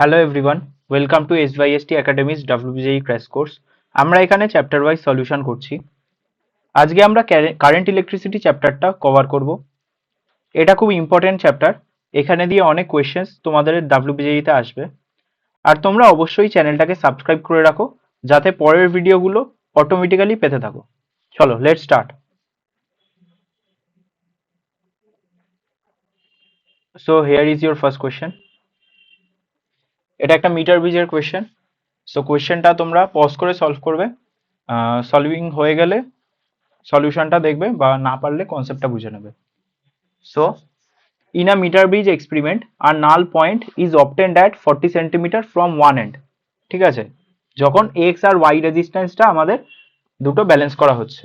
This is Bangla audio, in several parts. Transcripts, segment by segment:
Hello everyone welcome to S by S T academies WBJEE crash course আমরা এখানে চ্যাপ্টার ওয়াইজ সলিউশন করছি। আজকে আমরা কারেন্ট ইলেকট্রিসিটি চ্যাপ্টারটা কভার করব। এটা খুব ইম্পর্টেন্ট চ্যাপ্টার এখানে দিয়ে অনেক কোয়েশ্চেন্স তোমাদের ডাব্লিউবিজেইতে আসবে। আর তোমরা অবশ্যই চ্যানেলটাকে সাবস্ক্রাইব করে রাখো, যাতে পরের ভিডিওগুলো অটোমেটিক্যালি পেতে থাকো। চলো let start so here is your first question এটা একটা মিটার ব্রিজের কোয়েশ্চেন সো কোয়েশ্চেনটা তোমরা পজ করে সলভ করবে। সলভিং হয়ে গেলে সলিউশনটা দেখবে বা না পারলে কনসেপ্টটা বুঝে নেবে। So in a metre bridge experiment R null point is obtained at forty centimetre from one end ঠিক আছে? যখন এক্স আর ওয়াই রেজিস্ট্যান্সটা আমাদের দুটো ব্যালেন্স করা হচ্ছে।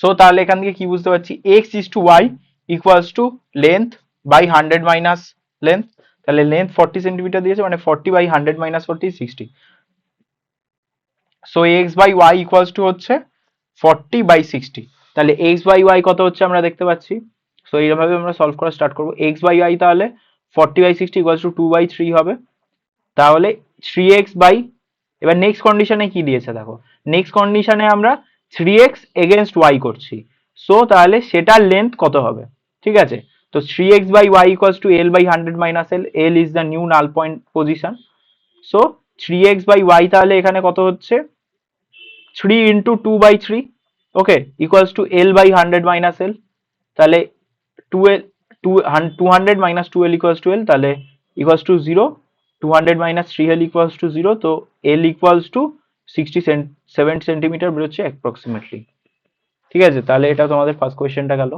সো তাহলে এখান থেকে কি বুঝতে পারছি? X is to Y equals to length by hundred minus length তাহলে লেন্থ ফর্টি সেন্টিমিটার দিয়েছে মানে forty by hundred minus forty sixty so X by Y equals to হচ্ছে ফর্টি বাই সিক্সটি তাহলে এক্স বাই ওয়াই কত হচ্ছে আমরা দেখতে পাচ্ছি? সো এইভাবে আমরা সলভ করা স্টার্ট করব। এক্স বাই ওয়াই তাহলে forty by sixty equals to two by three হবে। তাহলে থ্রি এক্স বাই এবার নেক্সট কন্ডিশনে কি দিয়েছে দেখো? নেক্সট কন্ডিশনে আমরা থ্রি এক্স এগেনস্ট ওয়াই করছি। সো তাহলে সেটার লেন্থ কত হবে? ঠিক আছে? তো three X by Y equals to L by hundred minus L L is the new null point position so three X by Y তাহলে এখানে কত হচ্ছে? Three into two by three okay equals to L by hundred minus L তাহলে two L to two hundred minus two L equals to L তাহলে equals to zero two hundred minus three L equals to zero তো L equals to sixty seven centimetre বেরোচ্ছে অ্যাপ্রক্সিমেটলি ঠিক আছে, তাহলে এটা তোমাদের ফার্স্ট কোয়েশ্চেনটা গেল।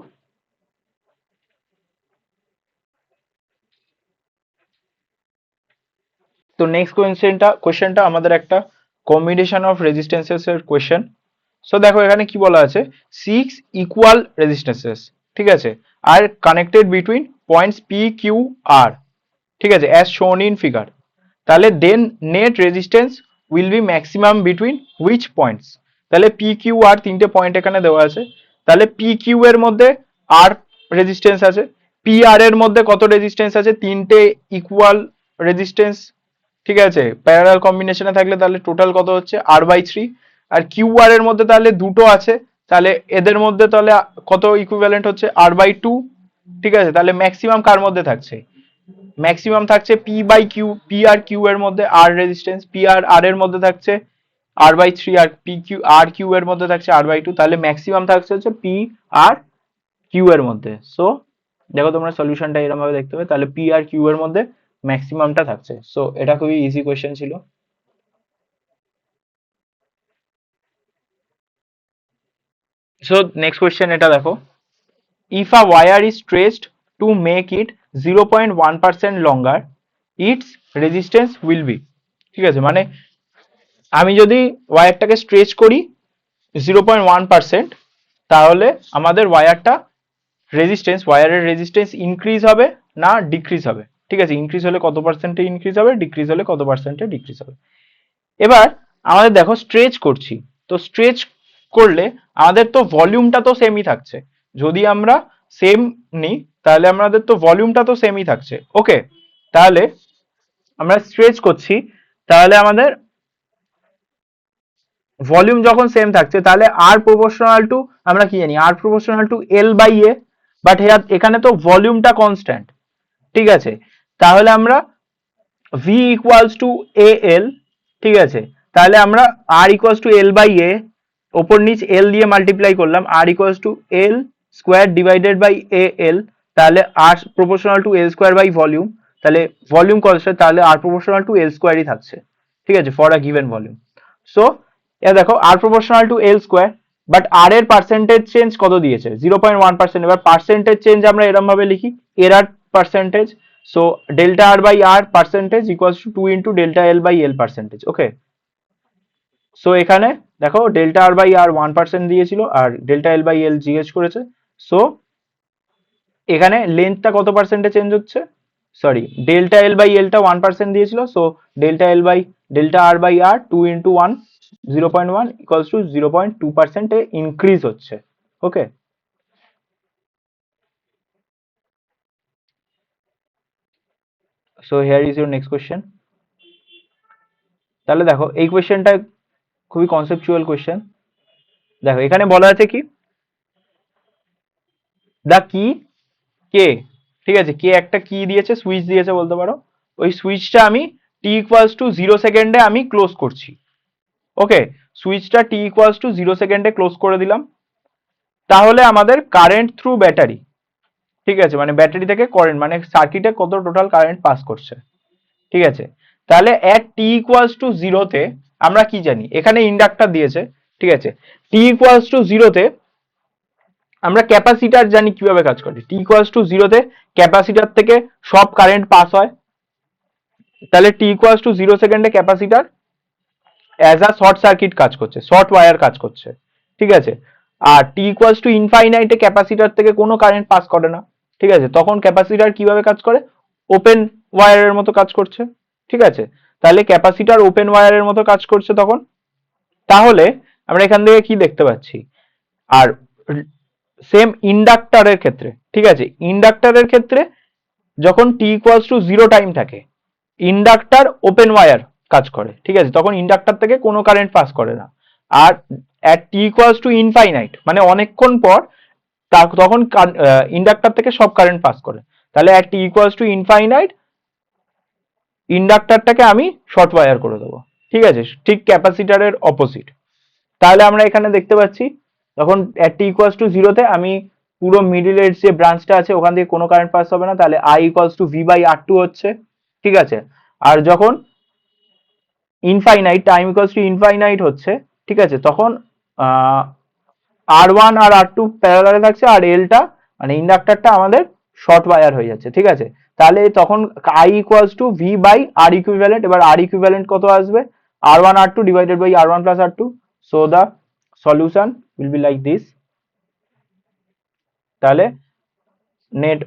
তো নেক্সট কোয়েশ্চেনটা কোয়েশ্চেনটা আমাদের একটা কম্বিনেশন অফ রেজিস্ট্যান্সেস এর কোয়েশ্চেন সো দেখো এখানে কি বলা আছে? সিক্স ইকুয়াল রেজিস্ট্যান্সেস ঠিক আছে? আর connected between points P Q R ঠিক আছে? অ্যাজ শোন ইন ফিগার তাহলে then net resistance will be maximum between which points তাহলে পি কিউ আর তিনটে পয়েন্ট এখানে দেওয়া আছে। তাহলে পি কিউ এর মধ্যে আর রেজিস্ট্যান্স আছে। পি আর এর মধ্যে কত রেজিস্ট্যান্স আছে? তিনটে ইকুয়াল রেজিস্ট্যান্স ঠিক আছে? প্যারালাল কম্বিনেশনে থাকলে তাহলে টোটাল কত হচ্ছে? R by three R Q R এর মধ্যে তাহলে দুটো আছে। তাহলে এদের মধ্যে তাহলে কত ইকুইভ্যালেন্ট হচ্ছে? আর বাই টু ঠিক আছে? তাহলে ম্যাক্সিমাম কার মধ্যে থাকছে? ম্যাক্সিমাম থাকছে P by Q P R Q এর মধ্যে আর রেজিস্ট্যান্স পি আর আর এর মধ্যে থাকছে R by three R P Q R Q এর মধ্যে থাকছে আর বাই টু তাহলে ম্যাক্সিমাম থাকছে হচ্ছে পি আর কিউ এর মধ্যে। সো দেখো তোমরা সলিউশনটা এরকম ভাবে দেখতে পাবে। তাহলে পি আর কিউ এর মধ্যে ম্যাক্সিমামটা থাকছে। সো এটা খুবই ইজি কোয়েশ্চেন ছিল। সো নেক্সট কোয়েশ্চেন এটা দেখো। If a wire is stretched to make it zero point one percent longer its resistance will be ঠিক আছে? মানে আমি যদি ওয়ারটাকে স্ট্রেচ করি জিরো পয়েন্ট ওয়ান পার্সেন্ট তাহলে আমাদের ওয়ারটা রেজিস্ট্যান্স ওয়ারের রেজিস্ট্যান্স ইনক্রিজ হবে না ডিক্রিজ হবে? ঠিক আছে ইনক্রিজ হলে কত পার্সেন্টে ইনক্রিজ হবে ডিক্রিজ হলে কত পার্সেন্টে ডিক্রিজ হবে। এবার আমাদের দেখো স্ট্রেচ করছি, তো স্ট্রেচ করলে আমাদের তো ভলিউমটা তো সেমই থাকছে। যদি আমরা সেম নিই, তাহলে আমাদের তো ভলিউমটা তো সেমই থাকছে। ওকে তাহলে আমরা স্ট্রেচ করছি, তাহলে আমাদের ভলিউম যখন সেম থাকছে, তাহলে আর প্রপোর্শনাল টু আমরা কি জানি R proportional to L by A but এখানে তো ভলিউমটা কনস্ট্যান্ট ঠিক আছে? তাহলে আমরা V equals to A L ঠিক আছে? তাহলে আমরা R equals to L by A ওপর নিচ এল দিয়ে মাল্টিপ্লাই করলাম R equals to L square divided by A L তাহলে R proportional to L square by volume তাহলে ভলিউম কনস্ট্যান্ট তাহলে আর প্রপোর্শনাল টু এল স্কোয়ারই থাকছে, ঠিক আছে? For a given volume so এ দেখো R proportional to L square but R এর পার্সেন্টেজ চেঞ্জ কত দিয়েছে? জিরো পয়েন্ট ওয়ান পার্সেন্ট এবার পার্সেন্টেজ চেঞ্জ আমরা এরম ভাবে লিখি error percentage so delta R by R percentage equals to two into delta L by L percentage okay so এখানে দেখো delta R by R one percent দিয়েছিল আর ডেল্টা এল বাই এল জিজ্ঞেস করেছে। সো এখানে লেন্থটা কত পার্সেন্টে চেঞ্জ হচ্ছে? সরি ডেল্টা এল বাই এলটা ওয়ান পার্সেন্ট দিয়েছিল। So delta L by delta R by R two into one zero point one equals to zero point two পার্সেন্টে ইনক্রিজ হচ্ছে okay so here is your next question তাহলে দেখো, এই কোয়েশ্চেনটা খুবই কনসেপচুয়াল কোয়েশ্চেন দেখো, এখানে বলা আছে কি? দ্য কি কে ঠিক আছে? কে একটা কি দিয়েছে সুইচ দিয়েছে বলতে পারো। ওই সুইচটা আমি টি ইকুয়ালস টু জিরো সেকেন্ডে আমি ক্লোজ করছি। ওকে সুইচটা টি ইকুয়ালস টু জিরো সেকেন্ডে ক্লোজ করে দিলাম। তাহলে আমাদের কারেন্ট থ্রু ব্যাটারি ঠিক আছে মানে ব্যাটারি থেকে কারেন্ট মানে সার্কিটে কত টোটাল কারেন্ট পাস করছে। ঠিক আছে? তাহলে অ্যাট টি ইকুয়ালস টু জিরোতে আমরা কি জানি? এখানে ইন্ডাক্টর দিয়েছে, ঠিক আছে? টি ইকুয়ালস টু জিরোতে আমরা ক্যাপাসিটার জানি কীভাবে কাজ করে। টি ইকুয়ালস টু জিরোতে ক্যাপাসিটার থেকে সব কারেন্ট পাস হয়। তাহলে টি ইকুয়ালস টু জিরো সেকেন্ডে capacitor as a short circuit কাজ করছে শর্ট ওয়্যার কাজ করছে। ঠিক আছে? আর টি ইকুয়ালস টু ইনফাইনাইটে ক্যাপাসিটার থেকে কোনো কারেন্ট পাস করে না। ঠিক আছে? তখন ক্যাপাসিটার কীভাবে কাজ করে? ওপেন ওয়্যারের মতো কাজ করছে। ঠিক আছে? তাহলে ক্যাপাসিটার ওপেন ওয়্যারের মতো কাজ করছে তখন? তাহলে আমরা এখান থেকে কি দেখতে পাচ্ছি? আর সেম ইন্ডাক্টরের ক্ষেত্রে, ঠিক আছে? ইন্ডাক্টরের ক্ষেত্রে যখন T equals to zero time থাকে ইন্ডাক্টর ওপেন ওয়্যার কাজ করে। ঠিক আছে? তখন ইন্ডাক্টর থেকে কোনো কারেন্ট পাস করে না। আর at T equals to infinite মানে অনেকক্ষণ পর তা- তখন ইন্ডাক্টর থেকে সব কারেন্ট পাস করে। তাহলে অ্যাট ইকুয়ালস টু ইনফাইনাইট ইন্ডাক্টরটাকে আমি শর্ট ওয়্যার করে দেবো। ঠিক আছে? ঠিক ক্যাপাসিটারের অপোজিট তাহলে আমরা এখানে দেখতে পাচ্ছি, যখন অ্যাট ইকুয়ালস টু জিরোতে আমি পুরো মিডিলের যে ব্রাঞ্চটা আছে, ওখান থেকে কোনো কারেন্ট পাস হবে না, তাহলে I equals to V by R two হচ্ছে। ঠিক আছে? আর যখন infinite time equals to infinite হচ্ছে, ঠিক আছে? তখন আর ওয়ান আর আর টু প্যারালালে থাকছে আর এলটা মানে ইন্ডাক্টরটা আমাদের শর্ট ওয়্যার হয়ে যাচ্ছে, ঠিক আছে? তাহলে তখন I equals to V by R equivalent এবার আর ইকুইভ্যালেন্ট কত আসবে? R one R two divided by R one plus R two so the solution will be like this তাহলে net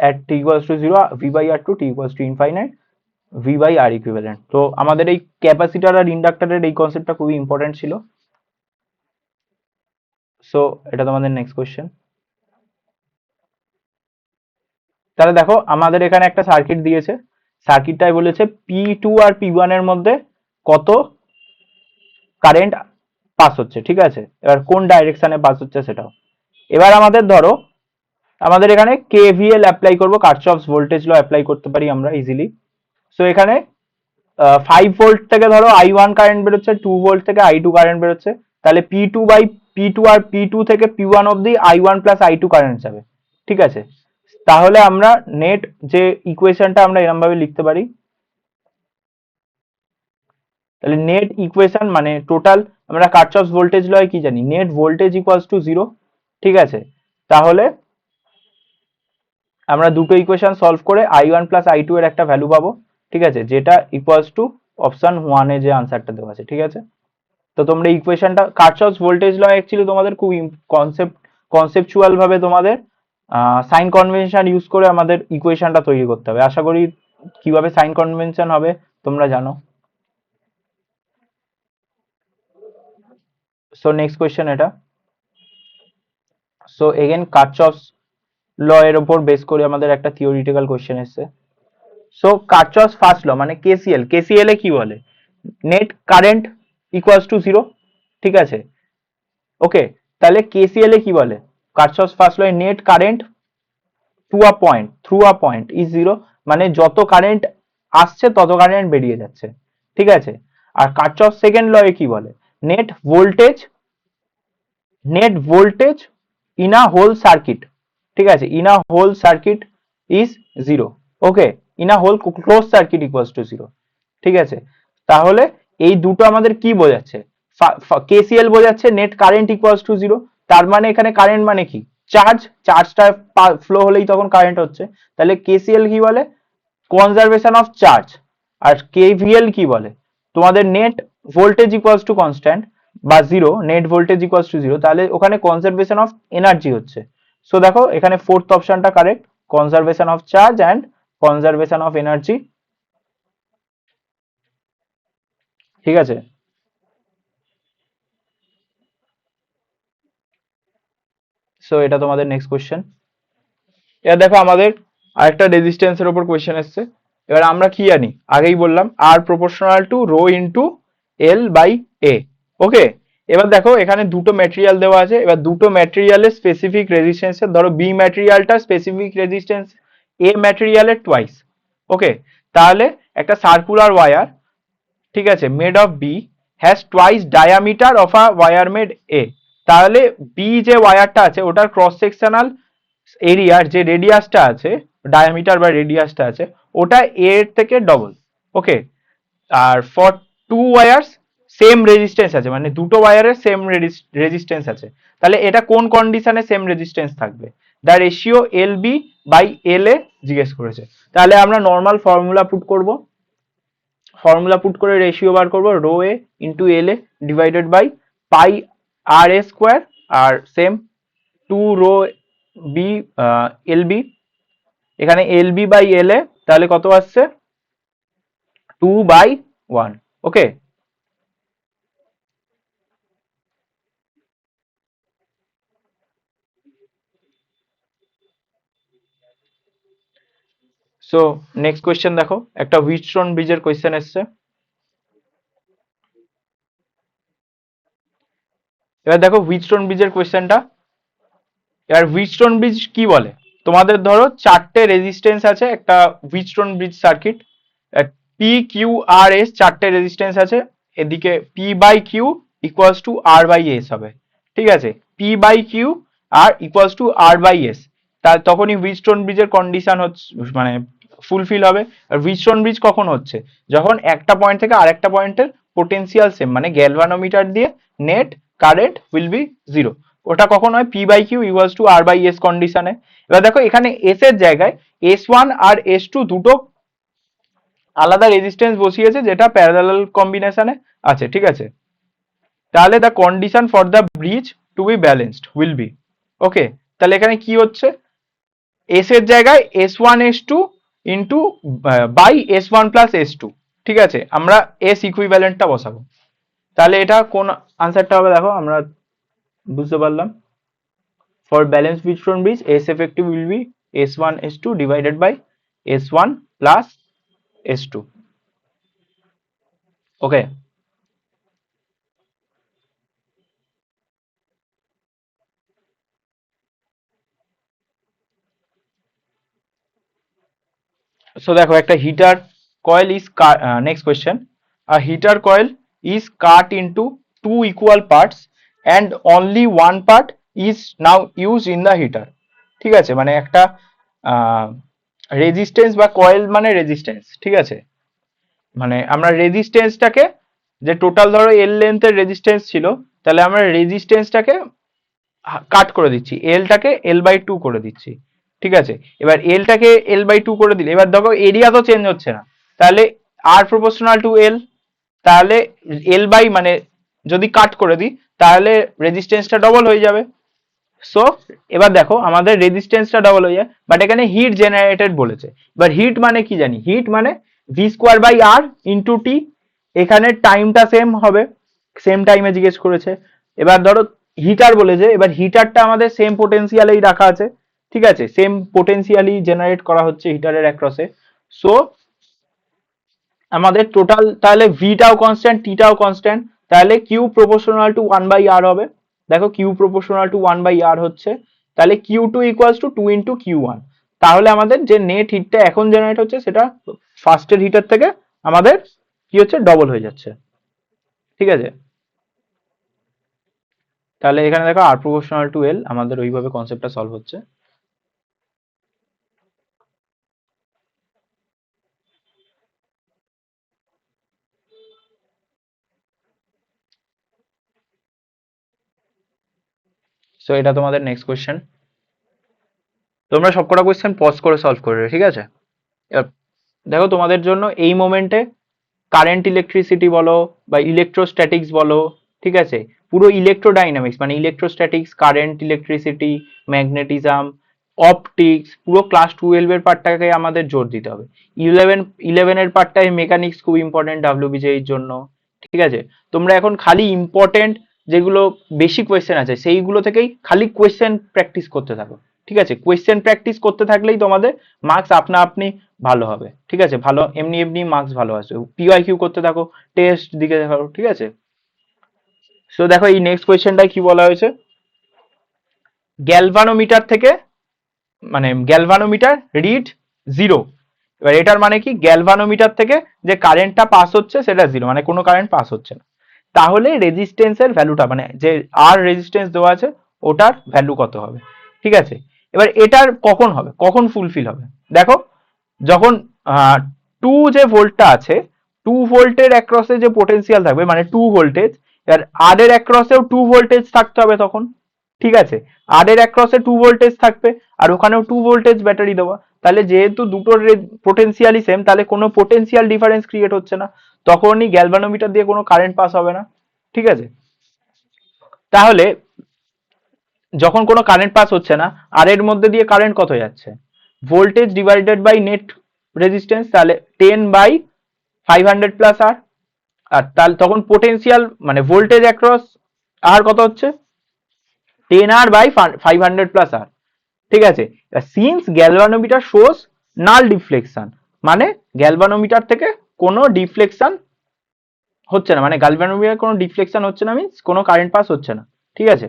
at at t equals to 0 v by r2 t equals to infinite, v by r equivalent. তো আমাদের এই ক্যাপাসিটর আর ইন্ডাক্টরের এই কনসেপ্টটা খুবই ইম্পর্টেন্ট ছিল। সো এটা তোমাদের নেক্সট কোয়েশ্চেন তাহলে দেখো, আমাদের এখানে একটা সার্কিট দিয়েছে। সার্কিটটাই বলেছে পি টু আর পি ওয়ানের মধ্যে কত কারেন্ট পাস হচ্ছে, ঠিক আছে? এবার কোন ডাইরেকশনে পাস হচ্ছে সেটাও। এবার আমাদের ধরো, আমাদের এখানে কেভিএল অ্যাপ্লাই করব কার্চফস ভোল্টেজ ল অ্যাপ্লাই করতে পারি আমরা ইজিলি সো এখানে ফাইভ ভোল্ট থেকে ধরো আই ওয়ান কারেন্ট বেরোচ্ছে টু ভোল্ট থেকে আই টু কারেন্ট বেরোচ্ছে। তাহলে P two by P two R P two থেকে পি ওয়ান অব্দি I one plus I two current যাবে। ঠিক আছে? তাহলে আমরা নেট যে ইকুয়েশনটা আমরা এরকম ভাবে লিখতে পারি, তাহলে নেট ইকুয়েশন মানে টোটাল আমরা কার্চফস ভোল্টেজ লয় কি জানি? Net voltage equals to zero ঠিক আছে? তাহলে আমরা দুটো ইকুয়েশন সলভ করে I one plus I two এর একটা ভ্যালু পাবো। ঠিক আছে? যেটা ইকুয়ালস টু অপশন ওয়ানে যে আনসারটা দেওয়া আছে। ঠিক আছে? তো তোমরা ইকুয়েশনটা কার্চফস ভোল্টেজ ল অ্যাকচুয়ালি তোমাদের খুব কনসেপ্ট কনসেপচুয়াল ভাবে তোমাদের সাইন কনভেনশন ইউজ করে আমাদের ইকুয়েশনটা তৈরি করতে হবে। আশা করি কীভাবে সাইন কনভেনশন হবে তোমরা জানো। সো নেক্সট কোয়েশ্চেন এটা। সো এগেন কার্চফস ল এর উপর বেস করে আমাদের একটা থিওরিটিক্যাল কোয়েশ্চেন এসেছে। সো কার্চফস ফার্স্ট ল মানে কেসিএল কেসিএল এ কি বলে? Net current equals to zero ঠিক আছে? ওকে তাহলে কেসিএল এ কি বলে? Kirchhoff's first law net current to a point through a point is zero মানে যত কারেন্ট আসছে, তত কারেন্ট বেরিয়ে যাচ্ছে, ঠিক আছে? আর কার্চফ সেকেন্ড ল এ কি বলে? Net voltage net voltage in a whole circuit ঠিক আছে? In a whole circuit is zero okay in a whole close circuit equals to zero ঠিক আছে? তাহলে এই দুটো আমাদের কি বোঝাচ্ছে? কেসিএল বোঝাচ্ছে net current equals to zero তার মানে এখানে কারেন্ট মানে কি? চার্জ চার্জটা ফ্লো হলেই তখন কারেন্ট হচ্ছে। তাহলে কেসিএল কি বলে? কনজারভেশন অফ চার্জ আর কেভিএল কি বলে? তোমাদের net voltage equals to constant বা zero net voltage equals to zero তাহলে ওখানে কনজারভেশন অফ এনার্জি হচ্ছে। সো দেখো, এখানে ফোর্থ অপশনটা correct conservation of charge and conservation of energy ঠিক আছে? সো এটা তোমাদের নেক্সট কোয়েশ্চেন এবার দেখো আমাদের আরেকটা রেজিস্ট্যান্সের উপর কোয়েশ্চেন এসছে। এবার আমরা কি জানি আগেই বললাম আর proportional to rho into L by A okay এবার দেখো, এখানে দুটো ম্যাটেরিয়াল দেওয়া আছে। এবার দুটো ম্যাটেরিয়ালের স্পেসিফিক রেজিস্ট্যান্সের ধরো বি ম্যাটেরিয়ালটা স্পেসিফিক রেজিস্ট্যান্স এ ম্যাটেরিয়ালের টুয়াইস ওকে তাহলে একটা সার্কুলার ওয়ার ঠিক আছে made of B has twice diameter of a wire made A তাহলে বি যে ওয়ারটা আছে, ওটার ক্রস সেকশনাল এরিয়ার যে রেডিয়াসটা আছে ডায়ামিটার বা রেডিয়াসটা আছে, ওটা এর থেকে double okay R for two wires same resistance আছে মানে দুটো ওয়ারের সেম রেজিস্ট্যান্স আছে। তাহলে এটা কোন কন্ডিশনে সেম রেজিস্ট্যান্স থাকবে? The ratio L B by L A জিজ্ঞেস করেছে। তাহলে আমরা নর্মাল ফর্মুলা পুট করব। ফর্মুলা পুট করে রেশিও বার করব rho A into L A divided by pi R A square R same to rho B L B এখানে L B by L A তাহলে কত আসছে? Two by one okay so next question দেখো। একটা হুইটস্টোন ব্রিজের কোয়েশ্চেন এসছে। এবার দেখো হুইটস্টোন ব্রিজের কোয়েশ্চেনটা এবার হুইটস্টোন ব্রিজ কি বলে? তোমাদের ধরো চারটে রেজিস্ট্যান্স আছে, একটা Wheatstone bridge circuit P Q R S চারটে রেজিস্ট্যান্স আছে। এদিকে P by Q equals to R by S হবে। ঠিক আছে? P by Q R equals to R by S তখনই হুইটস্টোন ব্রিজের কন্ডিশন হচ্ছে মানে ফুলফিল হবে। আর হুইটস্টোন ব্রিজ কখন হচ্ছে? যখন একটা পয়েন্ট থেকে আরেকটা পয়েন্টের পোটেনশিয়াল সেম মানে গ্যালভানোমিটার দিয়ে net current will be zero ওটা কখন হয়? P by Q equals to R by S কন্ডিশনে এবার দেখো, এখানে এস এর জায়গায় এস ওয়ান আর এস টু দুটো আলাদা রেজিস্ট্যান্স বসিয়েছে, যেটা প্যারালাল কম্বিনেশনে আছে, ঠিক আছে? তাহলে the condition for the bridge to be balanced will be okay তাহলে এখানে কি হচ্ছে? এস এর জায়গায় S one S two into by S one plus S two ঠিক আছে? আমরা এস ইকুইভ্যালেন্টটা বসাবো। তাহলে এটা কোন আনসারটা হবে দেখো, আমরা বুঝতে পারলাম। For balance Wheatstone bridge S effective will be S one S two divided by S one plus S two okay so দেখো একটা heater cut uh, next question. A heater coil is cut into two equal parts and only one part is now used in the heater. ঠিক আছে? মানে একটা রেজিস্ট্যান্স বা কয়েল মানে রেজিস্ট্যান্স ঠিক আছে? মানে আমরা রেজিস্ট্যান্সটাকে যে টোটাল ধরো এল লেন্থের রেজিস্ট্যান্স ছিল তাহলে আমরা রেজিস্ট্যান্সটাকে কাট করে দিচ্ছি। এলটাকে এল বাই টু করে দিচ্ছি। ঠিক আছে? এবার এলটাকে এল বাই টু করে দিলে, এবার দেখো এরিয়া তো চেঞ্জ হচ্ছে না। তাহলে আর প্রপোর্শনাল টু এল তাহলে এল বাই মানে যদি কাট করে দিই, তাহলে রেজিস্ট্যান্সটা ডবল হয়ে যাবে। সো এবার দেখো আমাদের রেজিস্ট্যান্সটা ডবল হয়ে যায় বাট এখানে হিট জেনারেটেড বলেছে। এবার হিট মানে কি জানি? হিট মানে V square by R into T এখানে টাইমটা সেম হবে। সেম টাইমে জিজ্ঞেস করেছে। এবার ধরো হিটার বলেছে, এবার হিটারটা আমাদের সেম পোটেন্সিয়ালেই রাখা আছে। ঠিক আছে সেম পোটেন্সিয়ালি জেনারেট করা হচ্ছে হিটারের অ্যাক্রসে সো আমাদের টোটাল তাহলে ভিটাও কনস্ট্যান্ট টিটাও কনস্ট্যান্ট তাহলে Q proportional to one by R হবে। দেখো Q proportional to one by R হচ্ছে, তাহলে Q two equals to two into Q one তাহলে আমাদের যে নেট হিটটা এখন জেনারেট হচ্ছে, সেটা ফার্স্টের হিটার থেকে আমাদের কি হচ্ছে ডবল হয়ে যাচ্ছে। ঠিক আছে? তাহলে এখানে দেখো আর প্রপোর্শনাল টু এল আমাদের ওইভাবে কনসেপ্টটা সলভ হচ্ছে। সো এটা তোমাদের নেক্সট কোয়েশ্চেন তোমরা সবকটা কোয়েশ্চেন পজ করে সলভ করবে ঠিক আছে? দেখো তোমাদের জন্য এই মোমেন্টে কারেন্ট ইলেকট্রিসিটি বলো বা ইলেকট্রোস্ট্যাটিক্স বলো, ঠিক আছে? পুরো ইলেকট্রোডাইনামিক্স মানে electrostatics current electricity magnetism optics পুরো ক্লাস টুয়েলভ এর পার্টটাকে আমাদের জোর দিতে হবে। ইলেভেন ইলেভেনের পার্টটাই মেকানিক্স খুব ইম্পর্টেন্ট ডাব্লিউবিজের জন্য, ঠিক আছে? তোমরা এখন খালি ইম্পর্টেন্ট যেগুলো বেশি কোয়েশ্চেন আছে, সেইগুলো থেকেই খালি কোয়েশ্চেন প্র্যাকটিস করতে থাকো। ঠিক আছে? কোয়েশ্চেন প্র্যাকটিস করতে থাকলেই তোমাদের মার্কস আপনা আপনি ভালো হবে। ঠিক আছে? ভালো, এমনি এমনি মার্কস ভালো আসবে। পিওয়াই কিউ করতে থাকো টেস্ট দিকে দেখো ঠিক আছে? সো দেখো এই নেক্সট কোয়েশ্চেনটাই কি বলা হয়েছে? গ্যালভানোমিটার থেকে মানে গ্যালভানোমিটার রিড জিরো এবার এটার মানে কি? গ্যালভানোমিটার থেকে যে কারেন্টটা পাস হচ্ছে, সেটা জিরো মানে কোনো কারেন্ট পাস হচ্ছে না। তাহলে রেজিস্ট্যান্সের ভ্যালুটা মানে যে আর রেজিস্ট্যান্স দেওয়া আছে, ওটার ভ্যালু কত হবে? ঠিক আছে? এবার এটার কখন হবে? কখন ফুলফিল হবে? দেখো, যখন টু যে ভোল্টটা আছে টু ভোল্টের অ্যাক্রসে যে পোটেনশিয়াল থাকবে মানে টু ভোল্টেজ এবার আর এর অ্যাক্রসেও টু ভোল্টেজ থাকতে হবে তখন, ঠিক আছে? আর এর অ্যাক্রসে টু ভোল্টেজ থাকবে, আর ওখানেও টু ভোল্টেজ ব্যাটারি দেওয়া। তাহলে যেহেতু দুটোর পোটেনশিয়ালই সেম তাহলে কোনো পোটেনশিয়াল ডিফারেন্স ক্রিয়েট হচ্ছে না। তখনই গ্যালভানোমিটার দিয়ে কোনো কারেন্ট পাস হবে না, ঠিক আছে? তাহলে যখন কোনো কারেন্ট পাস হচ্ছে না, আর এর মধ্যে দিয়ে কারেন্ট কত যাচ্ছে? Voltage divided by net resistance তাহলে ten by five hundred plus R R তাহলে তখন পোটেনশিয়াল মানে ভোল্টেজ অ্যাক্রস আর কত হচ্ছে? Ten R by five hundred plus R ঠিক আছে? Since galvanometer shows null deflection মানে গ্যালভানোমিটার থেকে কোনো ডিফ্লেকশন হচ্ছে না। মানে গ্যালভানোমিটার কোনো ডিফ্লেকশন হচ্ছে না মিন্স কোনো কারেন্ট পাস হচ্ছে না। ঠিক আছে?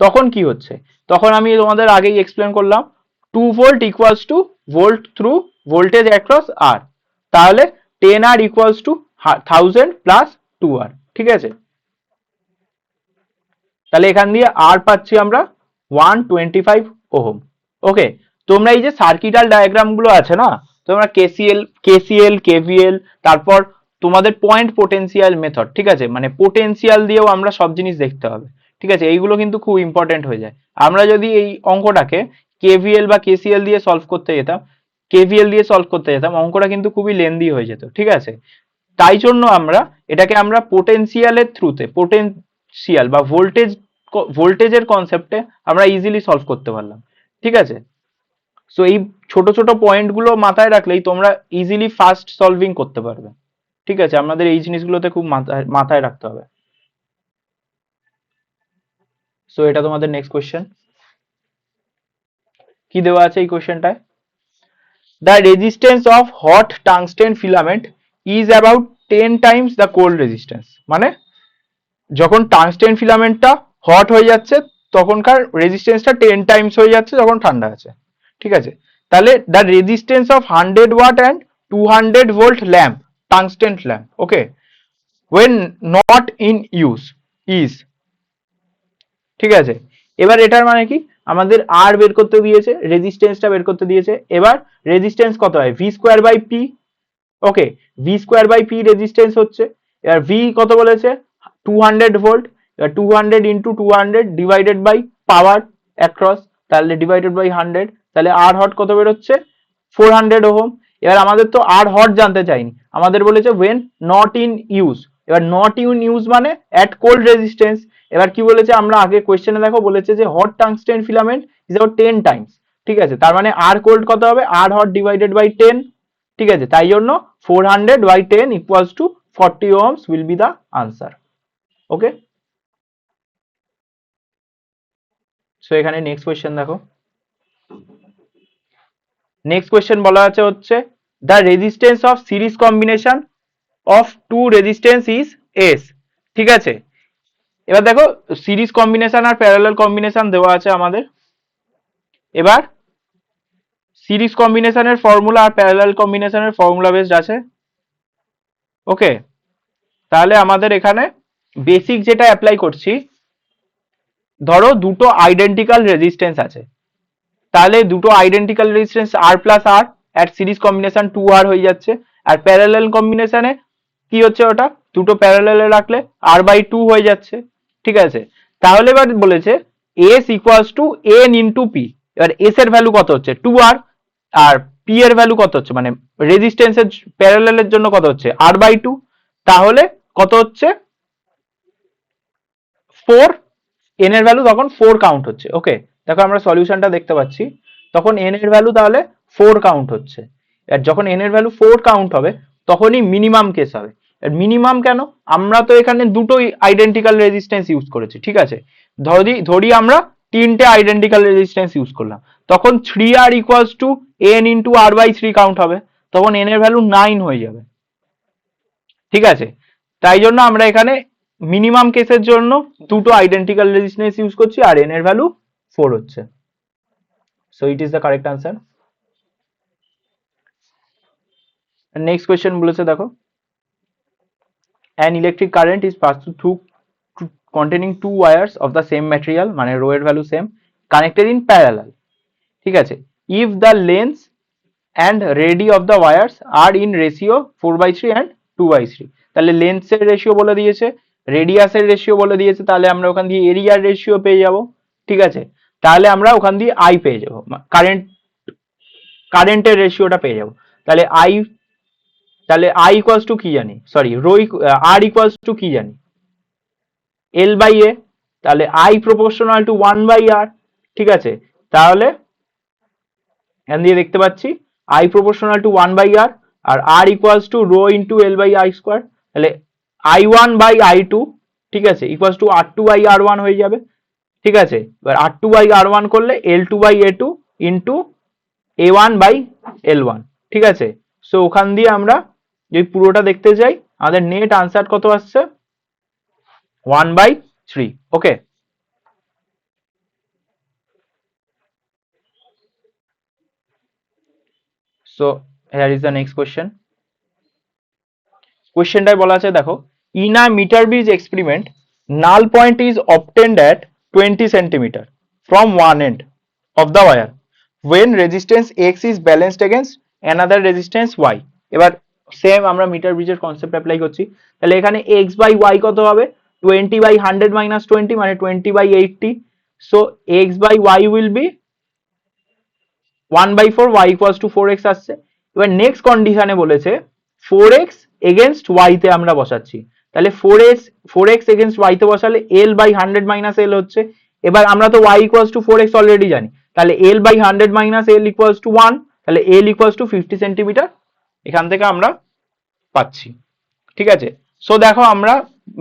তখন কি হচ্ছে? তখন আমি তোমাদের আগেই এক্সপ্লেন করলাম two volt equals to volt through voltage across R তাহলে ten R equals to thousand plus two R ঠিক আছে? তাহলে এখান দিয়ে আর পাচ্ছি আমরা one twenty five ohm. Okay তোমরা এই যে সার্কিটাল ডায়াগ্রামগুলো আছে না তোমরা কেসিএল কেসিএল কেভিএল তারপর তোমাদের পয়েন্ট পোটেনশিয়াল মেথড ঠিক আছে? মানে পোটেনশিয়াল দিয়েও আমরা সব জিনিস দেখতে হবে, ঠিক আছে? এইগুলো কিন্তু খুব ইম্পর্টেন্ট হয়ে যায়। আমরা যদি এই অঙ্কটাকে কেভিএল বা কেসিএল দিয়ে সলভ করতে যেতাম কেভিএল দিয়ে সলভ করতে যেতাম, অঙ্কটা কিন্তু খুবই লেন্দি হয়ে যেত, ঠিক আছে? তাই জন্য আমরা এটাকে আমরা পোটেনশিয়ালের থ্রুতে পোটেনশিয়াল বা ভোল্টেজ ভোল্টেজের কনসেপ্টে আমরা ইজিলি সলভ করতে পারলাম, ঠিক আছে? সো এই ছোট ছোট পয়েন্টগুলো মাথায় রাখলেই তোমরা ইজিলি ফাস্ট সলভিং করতে পারবে। ঠিক আছে? আমাদের এই জিনিসগুলোতে খুব মাথায় মাথায় রাখতে হবে। সো এটা তোমাদের নেক্সট কোয়েশ্চেন কি দেওয়া আছে এই কোয়েশ্চেনটায় the resistance of hot tungsten filament is about ten times the cold resistance মানে যখন টাংস্টেন ফিলামেন্টটা হট হয়ে যাচ্ছে, তখনকার রেজিস্ট্যান্সটা টেন টাইমস হয়ে যাচ্ছে, যখন ঠান্ডা আছে। ঠিক আছে? তাহলে the resistance of hundred watt and two hundred volt lamp tungsten lamp okay when not in use is ঠিক আছে? এবার এটার মানে কি? আমাদের আর বের করতে দিয়েছে রেজিস্ট্যান্সটা বের করতে দিয়েছে, এবার রেজিস্ট্যান্স কত হয়? V square by P okay V square by P resistance হচ্ছে, এবার ভি কত বলেছে? টু হান্ড্রেড ভোল্ট এবার two hundred into two hundred divided by power across তাহলে ডিভাইডেড বাই হান্ড্রেড তাহলে আর হট কত বেরোচ্ছে? Four hundred ohm. এবার আমাদের তো আর হট জানতে চাইনি। আমাদের বলেছে ওয়েন নট ইন ইউজ এবার নট ইন ইউজ মানে অ্যাট কোল্ড রেজিস্ট্যান্স এবার কি বলেছে? আমরা আগে কোয়েশ্চেনে দেখো, বলেছে যে হট টাংস্টেন ফিলামেন্ট ইজ আবার টেন টাইমস ঠিক আছে? তার মানে আর কোল্ড কত হবে? R hot divided by ten ঠিক আছে? তাই জন্য four hundred by ten equals to forty ohms will be the answer okay so এখানে নেক্সট কোয়েশ্চেন দেখো। নেক্সট কোয়েশ্চেন বলা আছে হচ্ছে the resistance of series combination of two resistance is S ঠিক আছে? এবার দেখো সিরিজ কম্বিনেশন আর প্যারালাল কম্বিনেশন দেওয়া আছে আমাদের। এবার সিরিজ কম্বিনেশনের ফর্মুলা আর প্যারালাল কম্বিনেশনের ফর্মুলা বেসড আছে। ওকে? তাহলে আমাদের এখানে বেসিক যেটা অ্যাপ্লাই করছি, ধরো দুটো আইডেন্টিক্যাল রেজিস্ট্যান্স আছে। তাহলে দুটো identical resistance R plus R at series combination two R হয়ে যাচ্ছে। আর প্যারালাল কম্বিনেশনে কি হচ্ছে ওটা? দুটো প্যারালালে রাখলে আর বাই টু হয়ে যাচ্ছে। ঠিক আছে? তাহলে এবার বলেছে S equals to N into P এবার এস এর ভ্যালু কত হচ্ছে? টু আর আর পি এর ভ্যালু কত হচ্ছে? মানে রেজিস্ট্যান্সের প্যারালালের জন্য কত হচ্ছে? আর বাই টু তাহলে কত হচ্ছে? ফোর এন এর ভ্যালু তখন ফোর কাউন্ট হচ্ছে ওকে দেখো আমরা সলিউশনটা দেখতে পাচ্ছি। তখন এন এর ভ্যালু তাহলে ফোর কাউন্ট হচ্ছে। আর যখন এন এর ভ্যালু ফোর কাউন্ট হবে, তখনই মিনিমাম কেস হবে। মিনিমাম কেন? আমরা তো এখানে দুটোই আইডেন্টিক্যাল রেজিস্ট্যান্স ইউজ করেছি, ঠিক আছে? ধরি ধরি আমরা তিনটে আইডেন্টিক্যাল রেজিস্ট্যান্স ইউজ করলাম। তখন three R equals to N into R by three count হবে। তখন এন এর ভ্যালু নাইন হয়ে যাবে। ঠিক আছে? তাই জন্য আমরা এখানে মিনিমাম কেসের জন্য দুটো আইডেন্টিক্যাল রেজিস্ট্যান্স ইউজ করছি আর এন এর ভ্যালু ফোর হচ্ছে। So it is the correct answer next question বলেছে, দেখো। An electric current is pass through containing two wires of the same material মানে রোয়ের value same connected in parallel ঠিক আছে? If the lengths and radii of the wires are in ratio four by three and two by three তাহলে লেন্সের রেশিও বলে দিয়েছে। রেডিয়াস এর রেশিও বলে দিয়েছে, তাহলে আমরা ওখান দিয়ে এরিয়ার রেশিও পেয়ে যাব, ঠিক আছে? তাহলে আমরা ওখান দিয়ে আই পেয়ে যাব কারেন্ট কারেন্টের রেশিওটা পেয়ে যাব। তাহলে আই তাহলে আই ইকুয়ালস টু কি জানি? Sorry rho R equals to কি জানি? এল বাই এ তাহলে I proportional to one by R ঠিক আছে? তাহলে, এখান দিয়ে দেখতে পাচ্ছি I proportional to one by R R R equals to rho into L by I square তাহলে I one by I two ঠিক আছে equals to R two by R one হয়ে যাবে, ঠিক আছে? এবার R two by R one করলে L two by A two into A one by L one ঠিক আছে? সো ওখান দিয়ে আমরা যদি পুরোটা দেখতে যাই, আমাদের নেট আনসার কত আসছে? One by three okay so here is the next question কোয়েশ্চেনটায় বলা আছে, দেখো a metre bridge experiment null point is obtained at twenty centimetre from one end of the wire. When resistance x is balanced against another resistance y. এবার সেম আমরা মিটার ব্রিজের কনসেপ্ট অ্যাপ্লাই করছি। তাহলে এখানে x বাই y কত হবে? Twenty by hundred minus twenty মানে twenty by eighty so X by Y will be one by four Y equals to four X আসছে। এবার নেক্সট কন্ডিশনে বলেছে ফোর এক্স এগেনস্ট ওয়াইতে আমরা বসাচ্ছি। তাহলে four X four X against ওয়াইতে বসালে L by hundred minus L হচ্ছে। এবার আমরা তো Y equals to four X already জানি। তাহলে L by hundred minus L equals to one তাহলে L equals to fifty centimetre এখান থেকে আমরা পাচ্ছি। ঠিক আছে? সো দেখো আমরা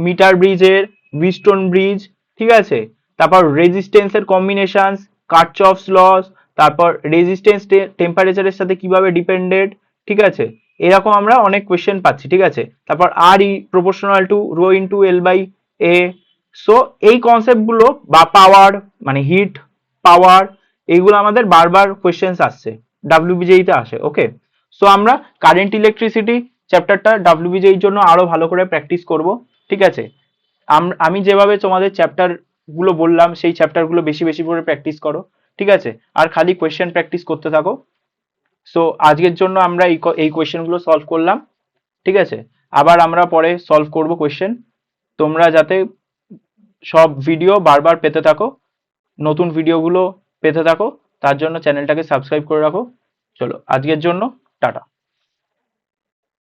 মিটার ব্রিজের উইস্টোন ব্রিজ ঠিক আছে? তারপর রেজিস্ট্যান্সের কম্বিনেশনস কাটচফস লস তারপর রেজিস্ট্যান্স টেম্পারেচারের সাথে কীভাবে ডিপেন্ডেড ঠিক আছে? এরকম আমরা অনেক কোয়েশ্চেন পাচ্ছি, ঠিক আছে? তারপর R E proportional to rho into L by A so এই কনসেপ্টগুলো বা পাওয়ার মানে হিট পাওয়ার এইগুলো আমাদের বারবার কোয়েশ্চেন্স আসছে ডাব্লিউবিজেইতে আসে ওকে সো আমরা কারেন্ট ইলেকট্রিসিটি চ্যাপ্টারটা ডাব্লিউবিজেইর জন্য আরও ভালো করে প্র্যাকটিস করব, ঠিক আছে? আম- যেভাবে তোমাদের চ্যাপ্টারগুলো বললাম, সেই চ্যাপ্টারগুলো বেশি বেশি করে প্র্যাকটিস করো, ঠিক আছে? আর খালি কোয়েশ্চেন প্র্যাকটিস করতে থাকো। সো আজকের জন্য আমরা এই এই কোয়েশ্চেনগুলো সলভ করলাম, ঠিক আছে? আবার আমরা পরে সলভ করব কোয়েশ্চেন তোমরা যাতে সব ভিডিও বারবার পেতে থাকো, নতুন ভিডিওগুলো পেতে থাকো, তার জন্য চ্যানেলটাকে সাবস্ক্রাইব করে রাখো। চলো, আজকের জন্য টাটা।